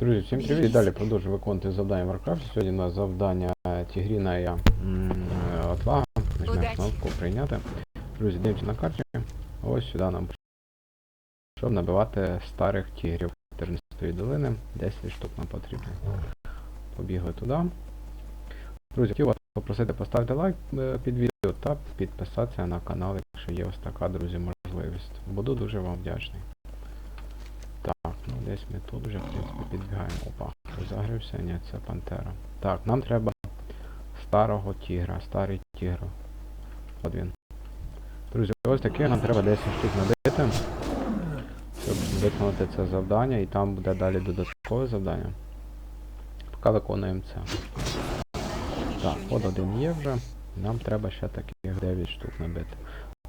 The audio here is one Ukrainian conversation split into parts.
Друзі, всім привіт! І Далі продовжую виконувати завдання в Warcraft. Сьогодні у нас завдання Тігріна я отвага. Нажмемо Удачі. кнопку прийняти. Друзі, дивимося на карті. Ось сюди нам щоб набивати старих тігрів Тернистої долини. 10 штук нам потрібно. Побігли туди. Друзі, хотів вас попросити поставити лайк е, під відео та підписатися на канал, якщо є ось така, друзі, можливість. Буду дуже вам вдячний. Десь ми тут вже, в принципі, підбігаємо. Опа, загрився, ні, це пантера. Так, нам треба старого тігра, старий тігр. От він. Друзі, ось таке нам треба 10 штук набити, щоб виконати це завдання, і там буде далі додаткове завдання. Поки виконуємо це. Так, код один є вже. Нам треба ще таких 9 штук набити.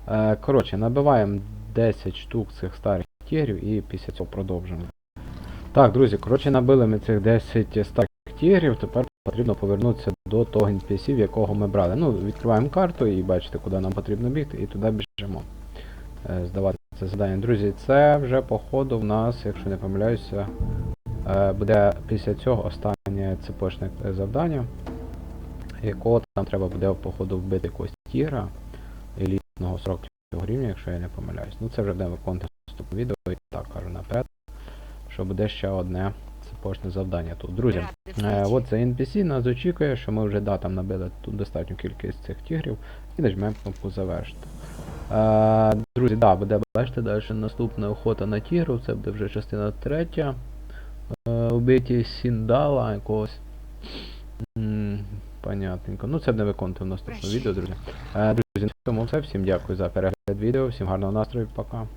Е, коротше, набиваємо 10 штук цих старих тігрів і після цього продовжимо. Так, друзі, коротше, набили ми цих 10 старих тігрів, тепер потрібно повернутися до того NPC, якого ми брали. Ну, відкриваємо карту і бачите, куди нам потрібно бігти, і туди біжимо. Е, здавати це завдання. Друзі, це вже по ходу в нас, якщо не помиляюся, е, буде після цього останнє цепочне е, завдання, якого там треба буде по ходу вбити якогось тігра елітного 40 рівня, якщо я не помиляюсь. Ну це вже буде виконувати наступне відео і так кажу наперед, що буде ще одне цепочне завдання тут. Друзі, е, от це NPC нас очікує, що ми вже да, там набили тут достатню кількість цих тігрів і нажмемо кнопку завершити. Е, друзі, да, буде бачите, далі наступна охота на тігрів, це буде вже частина третя. Е, убиті Сіндала якогось. Понятненько. Ну це буде виконувати в наступному відео, друзі. Е, друзі, на цьому все. Всім дякую за перегляд відео, всім гарного настрою, пока.